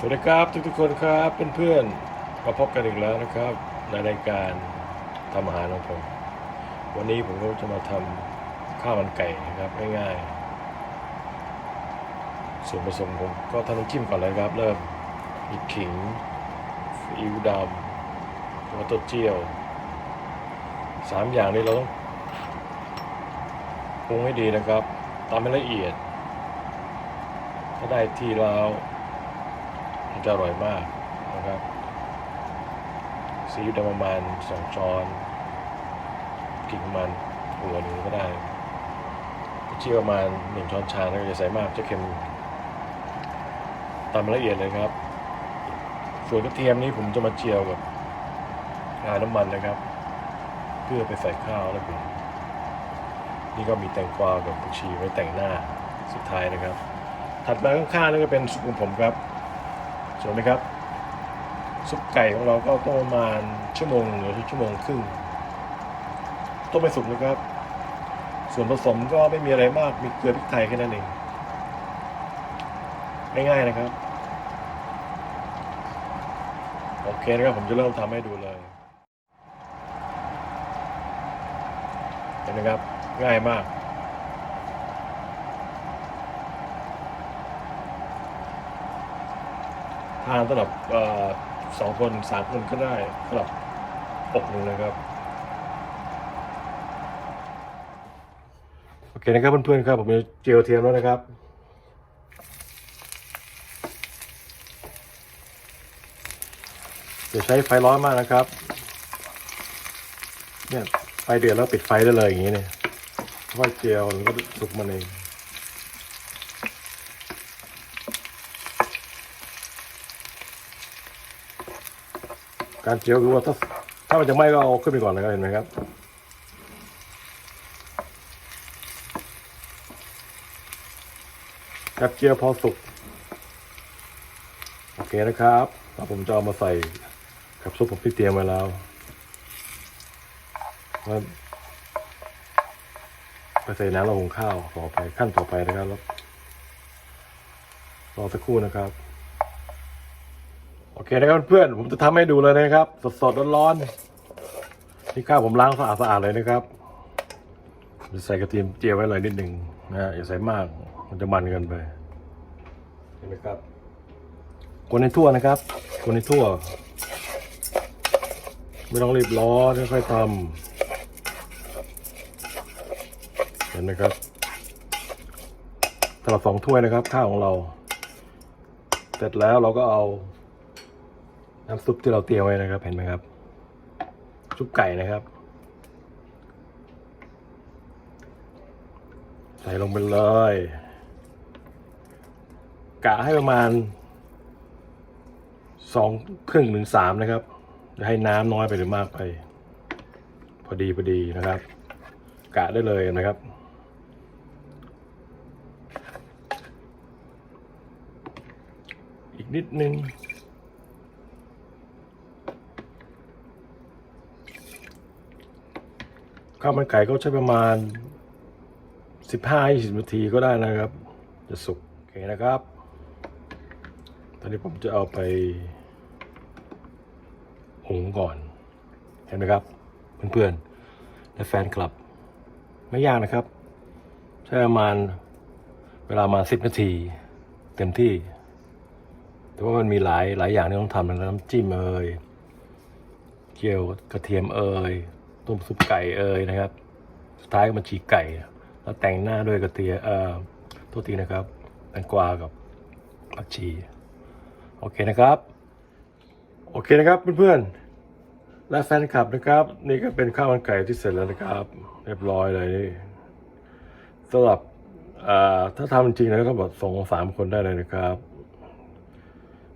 สวัสดีครับทุกๆคนครับเพื่อนๆมาพบกันอีกแล้วนะครับ ในรายการทำอาหารของผมวันนี้ผมก็จะมาทำข้าวมันไก่นะครับง่ายๆส่วนผสมผมก็ทำน้ำจิ้มก่อนเลยครับ เริ่มมีขิงซีอิ๊วดำแล้วก็เต้าเจียวสามอย่างนี้เราต้องปรุงให้ดีนะครับตามให้ละเอียด ถ้าได้ทีแล้ว มันจะอร่อยมากนะครับซีอิ๊วดำประมาณสองช้อนกินประมาณหัวหนึ่งก็ได้เชี่ยวประมาณหนึ่งช้อนชาแล้วอย่าใส่มากจะเค็มตามละเอียดเลยครับ ส่วนกระเทียมนี้ผมจะมาเจียวกับงาน้ำมันนะครับ เพื่อไปใส่ข้าวแล้วผมนี่ก็มีแตงกวากับผักชีไว้แต่งหน้าสุดท้ายนะครับ ถัดมาข้างๆนี่ก็เป็นซุปของผมครับ สวยไหมครับ ซุปไก่ของเราก็ต้มประมาณชั่วโมงหรือชั่วโมงครึ่งต้มไปสุกนะครับ ส่วนผสมก็ไม่มีอะไรมากมีเกลือพริกไทยแค่นั้นเองง่ายๆนะครับ โอเคนะครับผมจะเริ่มทำให้ดูเลยเห็นไหมครับง่ายมาก ทานสำหรับอสองคนสามคนก็ได้สำหรับอกหนึ่งนะครับ โอเคนะครับเพื่อนๆครับ ผมจะเจียวเทียมแล้วนะครับอย่าใช้ไฟร้อนมากนะครับ เนี่ยไฟเดือดแล้วปิดไฟได้เลยอย่างนี้เนี่ยเพราะว่าเจียวมันก็สุกมันเอง การเจียวคือว่าถ้าถ้ามันจะไหม้ก็เอาขึ้นไปก่อนเลยครับเห็นไหมครับกับเจียวพอสุกโอเคนะครับแล้วผมจะเอามาใส่กับซุปผมที่เตรียมไว้แล้วแล้วไปใส่น้ำเราหุงข้าวต่อไปขั้นต่อไปนะครับรอสักครู่นะครับ โอเคนะครับเพื่อนผมจะทำให้ดูเลยนะครับ สดๆร้อนๆนี่ข้าวผมล้างสะอาดๆเลยนะครับใส่กระเทียมเจียวไว้เลยนิดหนึ่งนะอย่าใส่มากมันจะมันเกินไปเห็นไหมครับคนให้ทั่วนะครับ คนให้ทั่ว ไม่ต้องรีบร้อนค่อยๆทำเห็นไหมครับสำหรับสองถ้วยนะครับ ข้าวของเรา เสร็จแล้วเราก็เอา น้ำซุปที่เราเตรียมไว้นะครับ เห็นไหมครับ ซุปไก่นะครับ ใส่ลงไปเลยกะให้ประมาณสองครึ่งถึงสามนะครับจะให้น้ำน้อยไปหรือมากไป พอดีพอดีนะครับ กะได้เลยนะครับอีกนิดนึง ข้าวมันไก่ก็ใช้ประมาณ 15-20นาทีก็ได้นะครับ จะสุกโอเคนะครับ ตอนนี้ผมจะเอาไปหุงก่อน เห็นไหมครับ เพื่อนๆ และแฟนคลับ ไม่ยากนะครับ ใช้ประมาณเวลามา10นาที เต็มที่ แต่ว่ามันมีหลายหลายอย่างที่ต้องทำนะน้ำจิ้มเอ่ยเจียวกระเทียมเอ่ย ต้มซุปไก่เอ่ยนะครับ สุดท้ายก็มาฉีกไก่ แล้วแต่งหน้าด้วยกระเทียมเอ่อโทษทีนะครับแตงกวากับผักชีโอเคนะครับ โอเคนะครับเพื่อนๆและแฟนคลับนะครับ นี่ก็เป็นข้าวมันไก่ที่เสร็จแล้วนะครับ เรียบร้อยเลยสำหรับถ้าทำจริงๆแล้วก็แบบสองสามคนได้เลยนะครับ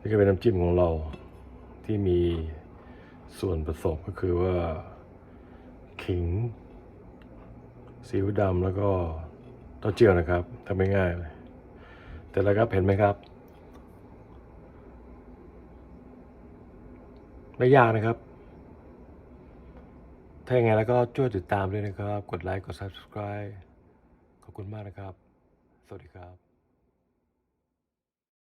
นี่ก็เป็นน้ำจิ้มของเราที่มีส่วนผสมก็คือว่า ขิงซีอิ๊วดำแล้วก็เต้าเจี้ยวนะครับทำไม่ง่ายเลยแต่แล้วครับเห็นไหมครับ ไม่ยากนะครับ ถ้าอย่างไงแล้วก็ช่วยติดตามด้วยนะครับ กดไลค์ กด subscribe ขอบคุณมากนะครับ สวัสดีครับ